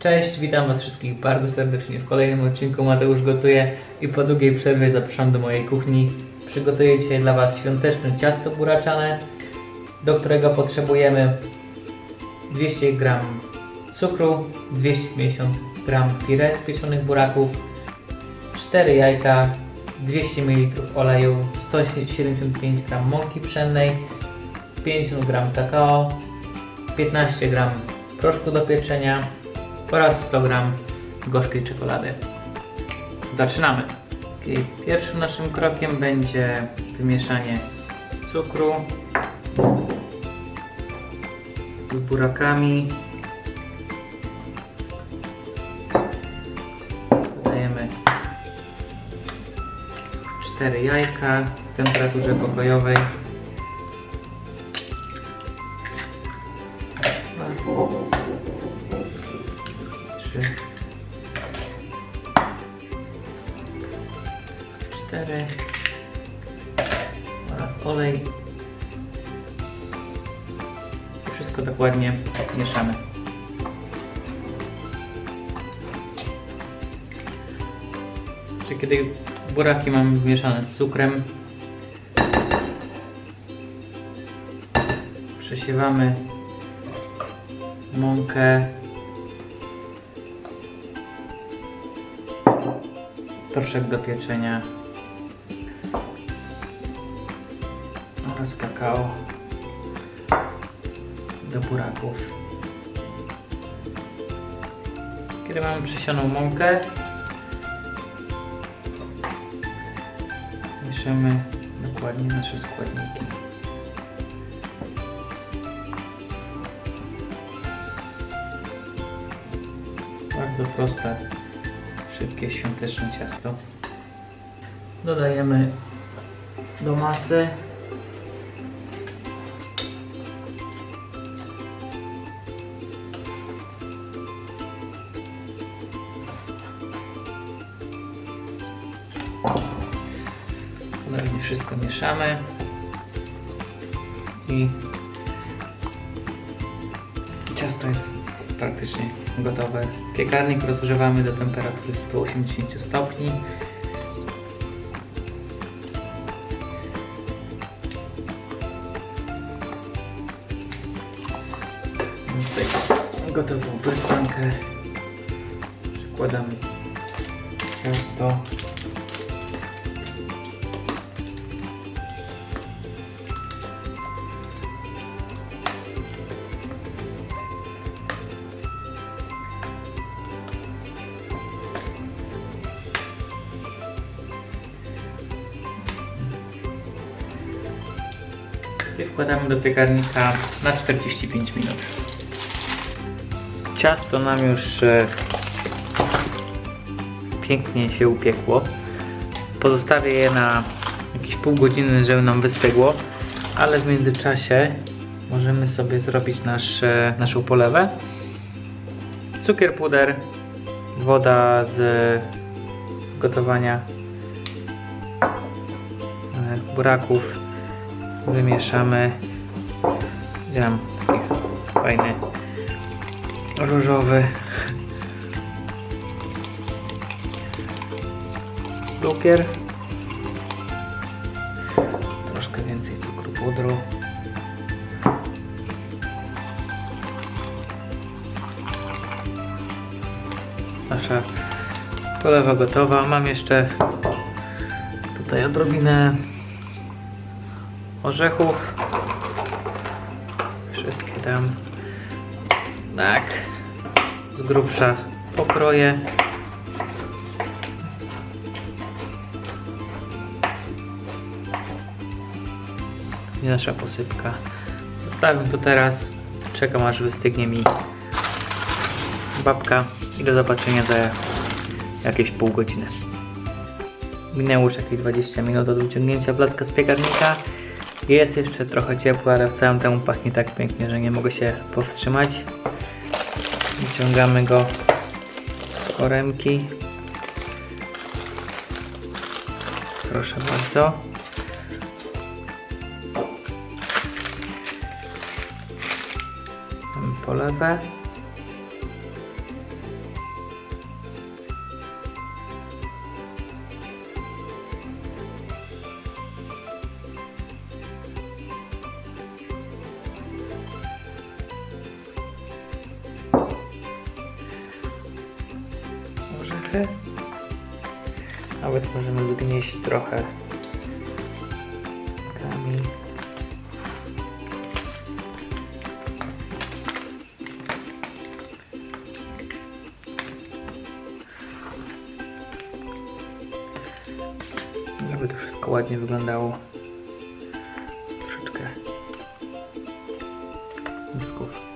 Cześć, witam Was wszystkich bardzo serdecznie w kolejnym odcinku Mateusz Gotuje i po długiej przerwie zapraszam do mojej kuchni. Przygotuję dzisiaj dla Was świąteczne ciasto buraczane, do którego potrzebujemy 200 g cukru, 250 g pire z pieczonych buraków, 4 jajka, 200 ml oleju, 175 g mąki pszennej, 50 g kakao, 15 g proszku do pieczenia oraz 100 g gorzkiej czekolady. Zaczynamy. Pierwszym naszym krokiem będzie wymieszanie cukru z burakami. Dodajemy 4 jajka w temperaturze pokojowej. 4 oraz olej. Wszystko dokładnie mieszamy. Kiedy buraki mam mieszane z cukrem, przesiewamy mąkę proszek do pieczenia oraz kakao do buraków. Kiedy mamy przesioną mąkę, mieszamy dokładnie nasze składniki. Bardzo proste, szybkie, świąteczne ciasto. Dodajemy do masy Ponownie wszystko mieszamy i ciasto jest praktycznie gotowe. Piekarnik rozgrzewamy do temperatury 180 stopni. Tutaj gotową brytwankę. Przykładamy ciasto. I wkładamy do piekarnika na 45 minut. Ciasto nam już e, pięknie się upiekło. Pozostawię je na jakieś pół godziny, żeby nam wystygło, ale w międzyczasie możemy sobie zrobić nasz, e, naszą polewę. Cukier, puder, woda z, z gotowania e, buraków wymieszamy. Widziałem taki fajny różowy lukier. Troszkę więcej cukru pudru. Nasza polewa gotowa. Mam jeszcze tutaj odrobinę orzechów. Wszystkie tam tak z grubsza pokroję. I nasza posypka. Zostawiam to teraz. Czekam aż wystygnie mi babka i do zobaczenia za jakieś pół godziny. Minęło już jakieś 20 minut od wyciągnięcia placka z piekarnika. Jest jeszcze trochę ciepło, ale w całym temu pachnie tak pięknie, że nie mogę się powstrzymać. Wyciągamy go z foremki. Proszę bardzo. Polewę. Trochę. Nawet możemy zgnieść trochę. Kami. Żeby to wszystko ładnie wyglądało. Troszeczkę misków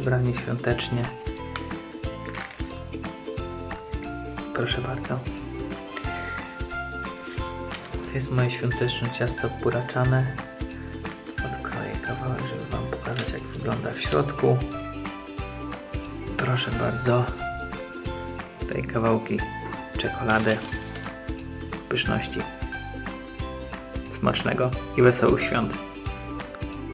Przebranie świątecznie. Proszę bardzo. To jest moje świąteczne ciasto buraczane. Odkroję kawałek, żeby Wam pokazać jak wygląda w środku. Proszę bardzo. Tutaj kawałki czekolady. Pyszności. Smacznego i wesołych świąt.